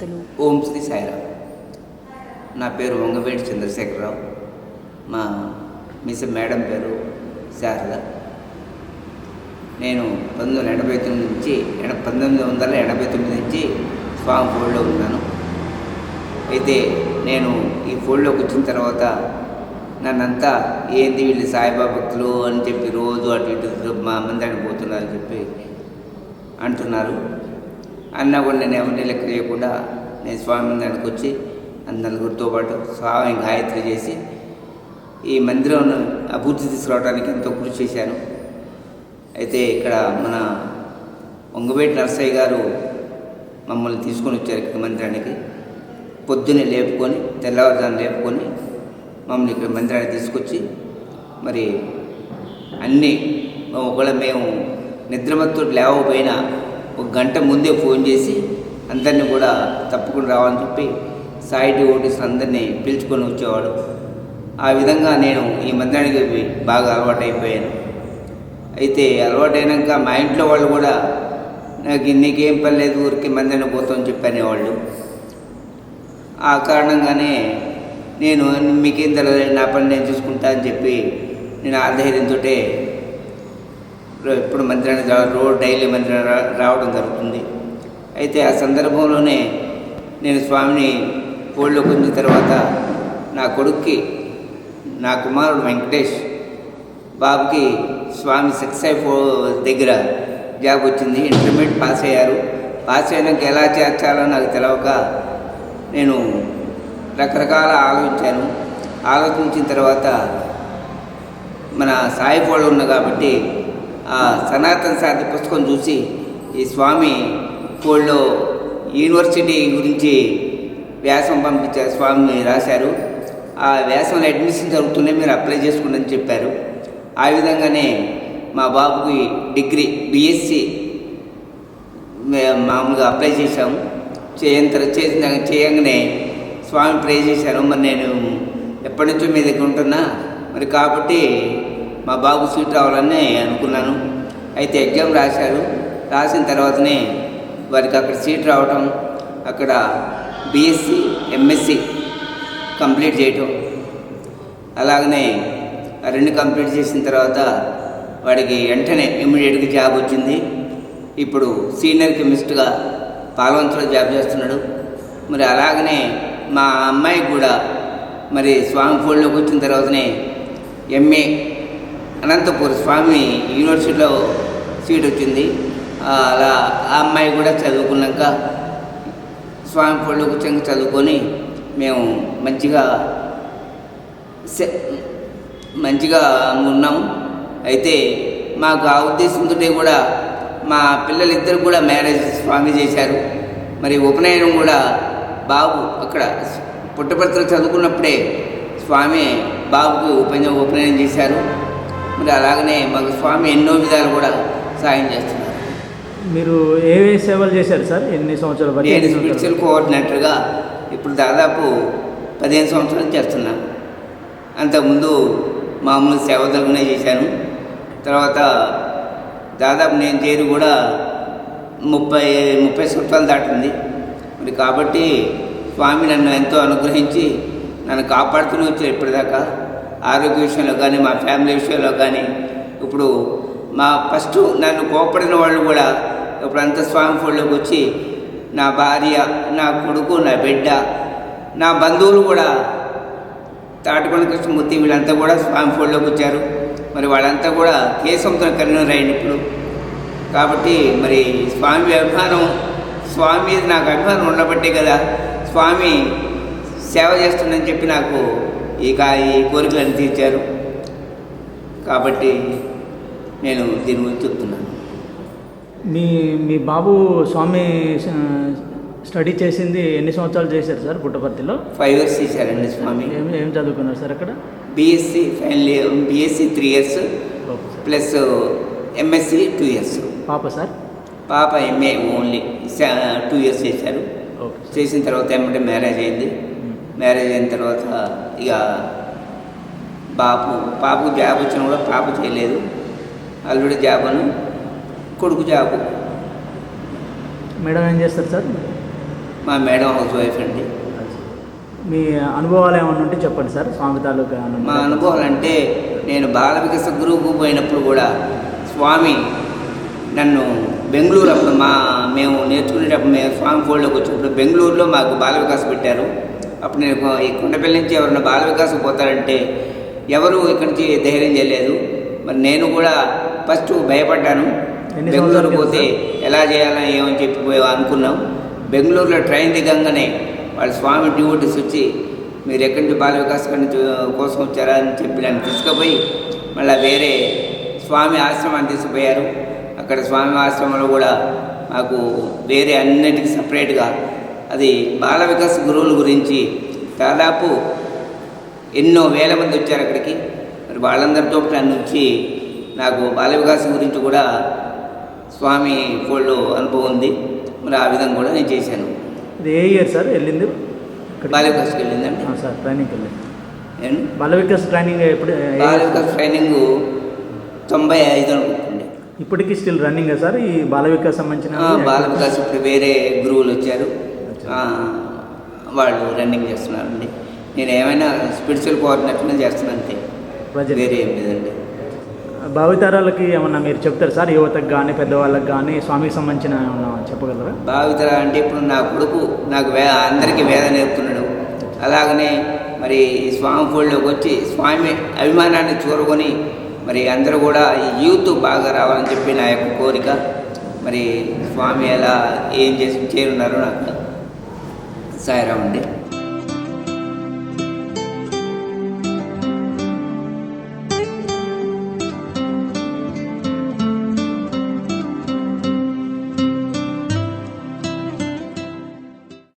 తెలుగు ఓం శ్రీ సాయిరామ్ నా పేరు వంగవేటి చంద్రశేఖరరావు. మా మిస్ మేడం పేరు శారద. నేను పంతొమ్మిది వందల ఎనభై తొమ్మిది నుంచి పంతొమ్మిది వందల ఎనభై తొమ్మిది నుంచి స్వామి ఫోల్డ్లో ఉన్నాను. అయితే నేను ఈ ఫోల్డ్లోకి వచ్చిన తర్వాత నన్నంతా ఏంది వీళ్ళు సాయిబాబా భక్తులు అని చెప్పి రోజు అటు ఇటు మా మందిరానికి పోతున్నారు చెప్పి అంటున్నారు. అన్నా కూడా నేను ఎవరిని లెక్క చేయకుండా నేను స్వామి దానికి వచ్చి నలుగురితో పాటు స్వామి గాయత్రి చేసి ఈ మందిరం అభివృద్ధి తీసుకురావడానికి ఎంతో కృషి చేశాను. అయితే ఇక్కడ మన వంగవేటి నరసయ్య గారు మమ్మల్ని తీసుకొని వచ్చారు ఇక్కడ మందిరానికి. పొద్దున్నే లేపుకొని తెల్లవారుజాను లేపుకొని మమ్మల్ని ఇక్కడ మందిరానికి తీసుకొచ్చి మరి అన్నీ ఒకవేళ మేము నిద్రమత్తు లేవపోయినా ఒక గంట ముందే ఫోన్ చేసి అందరినీ కూడా తప్పకుండా రావాలని చెప్పి సాయిటి డివోటీస్ అందరినీ పిలుచుకొని వచ్చేవాడు. ఆ విధంగా నేను ఈ మందిరానికి బాగా అలవాటైపోయాను. అయితే అలవాటైనాక మా ఇంట్లో వాళ్ళు కూడా నాకు నీకేం పని లేదు ఊరికి మందిరానికి పోతామని చెప్పి వాళ్ళు ఆ కారణంగానే నేను మీకేం తెలియదు నా పని నేను చూసుకుంటా అని చెప్పి నేను ఆ ధైర్యంతో ఎప్పుడు మందిరానికి రోడ్ రోజు డైలీ మందిరం రా రావడం జరుగుతుంది. అయితే ఆ సందర్భంలోనే నేను స్వామిని కోళ్ళు కొంచెం తర్వాత నా కొడుక్కి నా కుమారుడు వెంకటేష్ బాబుకి స్వామి సక్సెస్ ఫో దగ్గర జాబ్ వచ్చింది. ఇంటర్మీడియట్ పాస్ అయ్యారు. పాస్ అయినాక ఎలా చేర్చాలో నాకు తెలవక నేను రకరకాల ఆలోచించాను. ఆలోచించిన తర్వాత మన సాయి ఫోళ్ళు ఉన్న కాబట్టి ఆ సనాతన శాంతి పుస్తకం చూసి ఈ స్వామి ఫోళ్ళో యూనివర్సిటీ గురించి వ్యాసం పంపించారు స్వామి రాశారు. ఆ వ్యాసంలో అడ్మిషన్ జరుగుతూనే మీరు అప్లై చేసుకోండి అని చెప్పారు. ఆ విధంగానే మా బాబుకి డిగ్రీ బీఎస్సీ మామూలుగా అప్లై చేశాము. చేయంత చేసిన చేయంగానే స్వామి ప్రే చేశారు. మరి నేను ఎప్పటి నుంచో మీ దగ్గర ఉంటున్నా. మరి కాబట్టి మా బాబు సీట్ రావాలని అనుకున్నాను. అయితే ఎగ్జామ్ రాశారు. రాసిన తర్వాతనే వారికి అక్కడ సీట్ రావటం అక్కడ బీఎస్సీ ఎంఎస్సి కంప్లీట్ చేయటం. అలాగనే రెండు కంప్లీట్ చేసిన తర్వాత వాడికి వెంటనే ఇమ్మీడియట్గా జాబ్ వచ్చింది. ఇప్పుడు సీనియర్ కెమిస్ట్గా పాలవంచలో జాబ్ చేస్తున్నాడు. మరి అలాగనే మా అమ్మాయి కూడా మరి స్వామి ఫోల్డ్లోకి వచ్చిన తర్వాతనే ఎంఏ అనంతపూర్ స్వామి యూనివర్సిటీలో సీట్ వచ్చింది. అలా ఆ అమ్మాయి కూడా చదువుకున్నాక స్వామి ఫోల్డ్లోకి వచ్చాక చదువుకొని మేము మంచిగా సె- మంచిగా ఉన్నాము. అయితే మాకు ఆ ఉద్దేశంతో కూడా మా పిల్లలిద్దరు కూడా మ్యారేజ్ స్వామి చేశారు. మరి ఉపనయనం కూడా బాబు అక్కడ పుట్టపర్తలు చదువుకున్నప్పుడే స్వామి బాబుకి ఉపనయనం ఉపనయనం చేశారు. మరి అలాగనే మాకు స్వామి ఎన్నో విధాలు కూడా సాయం చేస్తున్నారు. మీరు ఏ ఏ సేవలు చేశారు సార్? ఎన్ని సంవత్సరాలు నేను? స్పిరిచువల్ కోఆర్డినేటర్గా ఇప్పుడు దాదాపు పదిహేను సంవత్సరాలు చేస్తున్నాను. అంతకుముందు మామూలు సేవదలుగానే చేశాను. తర్వాత దాదాపు నేను చేరి కూడా ముప్పై ముప్పై సంవత్సరాలు దాటింది. మరి కాబట్టి స్వామి నన్ను ఎంతో అనుగ్రహించి నన్ను కాపాడుతూనే వచ్చారు ఇప్పటిదాకా. ఆరోగ్య విషయంలో కానీ మా ఫ్యామిలీ విషయంలో కానీ ఇప్పుడు మా ఫస్ట్ నన్ను కోపడిన వాళ్ళు కూడా ఇప్పుడు అంత స్వామి ఫోల్డ్లోకి వచ్చి నా భార్య నా కొడుకు నా బిడ్డ నా బంధువులు కూడా తాటికొండ కృష్ణమూర్తి వీళ్ళంతా కూడా స్వామి ఫోల్డ్లోకి వచ్చారు. మరి వాళ్ళంతా కూడా కేశంతో కరీనర్ ఇప్పుడు. కాబట్టి మరి స్వామి అభిమానం స్వామి మీద నాకు అభిమానం ఉండబట్టే కదా స్వామి సేవ చేస్తుందని చెప్పి నాకు ఈ కా ఈ కోరికలను తీర్చారు. కాబట్టి నేను దీని గురించి చెప్తున్నాను. మీ మీ బాబు స్వామి స్టడీ చేసింది ఎన్ని సంవత్సరాలు చేశారు సార్ పుట్టపర్తిలో? ఫైవ్ ఇయర్స్ చేశారండి స్వామి. ఏం ఏం చదువుకున్నారు సార్ అక్కడ? BSc final year BSc three years. Plus MSc two years పాప సార్? పాప ఎంఏ ఓన్లీ టూ ఇయర్స్ చేశారు. చేసిన తర్వాత ఏమంటే మ్యారేజ్ అయింది. మ్యారేజ్ అయిన తర్వాత ఇక బాబు పాపకు జాబ్ వచ్చినా కూడా పాప చేయలేదు. అల్లుడి జాబ్ అను కొడుకు జాబు. మేడం ఏం చేస్తారు సార్? మా మేడం హౌస్ వైఫ్ అండి. మీ అనుభవాలు ఏమైనా ఉంటే చెప్పండి సార్ స్వామి తాలూకా మా. అనుభవాలు అంటే నేను బాల వికాస గురువుకు పోయినప్పుడు కూడా స్వామి నన్ను బెంగళూరు అప్పుడు మా మేము నేర్చుకునేటప్పుడు మేము స్వామి ఫోల్డ్లోకి వచ్చినప్పుడు బెంగళూరులో మాకు బాల వికాస్ పెట్టారు. అప్పుడు నేను ఈ కొండపల్లి నుంచి ఎవరైనా బాల వికాస్ పోతారంటే ఎవరు ఇక్కడి నుంచి ధైర్యం చేయలేదు. మరి నేను కూడా ఫస్ట్ భయపడ్డాను. బెంగళూరు పోతే ఎలా చేయాలని ఏమని చెప్పి అనుకున్నాం. బెంగళూరులో ట్రైన్ దిగంగానే వాళ్ళ స్వామి డ్యూటీస్ వచ్చి మీరు ఎక్కడి నుంచి బాల వికాస్ కోసం వచ్చారా? అని చెప్పి నన్ను తీసుకుపోయి మళ్ళీ వేరే స్వామి ఆశ్రమాన్ని తీసుకుపోయారు. అక్కడ స్వామి ఆశ్రమంలో కూడా మాకు వేరే అన్నిటికీ సపరేట్గా అది బాల వికాస్ గురువుల గురించి దాదాపు ఎన్నో వేల మంది వచ్చారు అక్కడికి. మరి వాళ్ళందరితో నన్ను వచ్చి నాకు బాల వికాస్ గురించి కూడా స్వామి ఫోల్డ్ అనుభవం ఉంది. మరి ఆ విధంగా కూడా నేను చేశాను. ఇది ఏ ఇయర్ సార్ వెళ్ళింది? బాల వికాస్కి వెళ్ళిందండి. సార్ ట్రైనింగ్కి వెళ్ళింది. బాల వికాస్ ట్రైనింగ్ ఎప్పుడు బాల? వికాస్ ట్రైనింగ్ తొంభై ఐదు అనుకుంటుండే ఇప్పటికీ స్టిల్ రన్నింగ్ సార్ ఈ బాల వికాస్ సంబంధించిన బాల వికాస్ ఇప్పుడు వేరే గురువులు వచ్చారు. వాళ్ళు రన్నింగ్ చేస్తున్నారండి. నేను ఏమైనా స్పిరిచువల్ కోఆర్డినేటర్ చేస్తున్నాను అంతే. వేరే ఏం లేదండి. భావితరాలకి ఏమన్నా మీరు చెప్తారు సార్? యువతకు కానీ పెద్దవాళ్ళకి కానీ స్వామికి సంబంధించిన ఏమన్నా చెప్పగలరా? భావితర అంటే ఇప్పుడు నా కొడుకు నాకు వే అందరికీ వేద నేర్పుతున్నాడు. అలాగనే మరి ఈ స్వామి ఫోల్డ్లోకి వచ్చి స్వామి అభిమానాన్ని చూరగొని మరి అందరూ కూడా ఈ యూత్ బాగా రావాలని చెప్పి నా యొక్క కోరిక. మరి స్వామి ఎలా ఏం చేసి చేరున్నారో నాకు సాయిరామండి